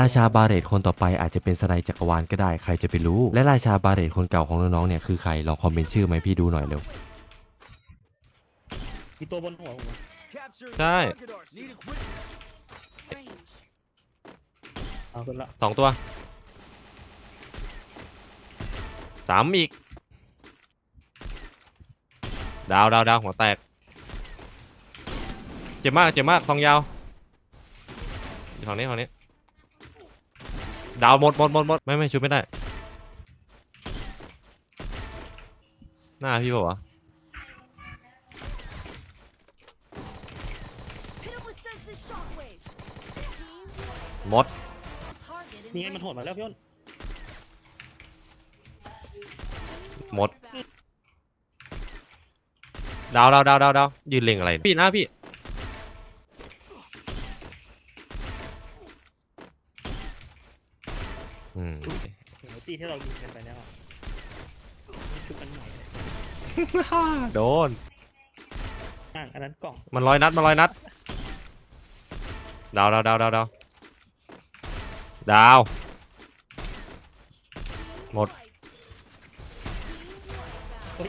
ราชาบาเรตคนต่อไปอาจจะเป็นสไนจักรวาลก็ได้ใครจะไปรู้ และราชาบาเรตคนเก่าของน้องๆเนี่ยคือใครลองคอมเมนต์ชื่อไหมาให้พี่ดูหน่อยเร็วมีตัวบนหัวผมอะใช่ เอาขึ้นละสองตัวสามอีก ดาวดาวดาวหัวแตก เจ็บมากเจ็บมากทองยาวอยู่ฝั่งนี้ฝั่งนี้ ดาวหมดหมดหมดหมดไม่ไม่ชุบไม่ได้ หน้าพี่เปล่าวะหมดนี่ไงมันโหดมาแล้วพี่อ้นหมดดาวดาวดาวดาวดาวยืนเล็งอะไร พี่หน้าพี่ อืมเห็นไหมตีที่เรายิงกันไปแล้วอะนี่คือกันใหม่โดน อ่างอันนั้นกล่องมันร้อยนัด มันร้อยนัด ดาวดาวดาวดาวดาวดาว หมด เฮ้ย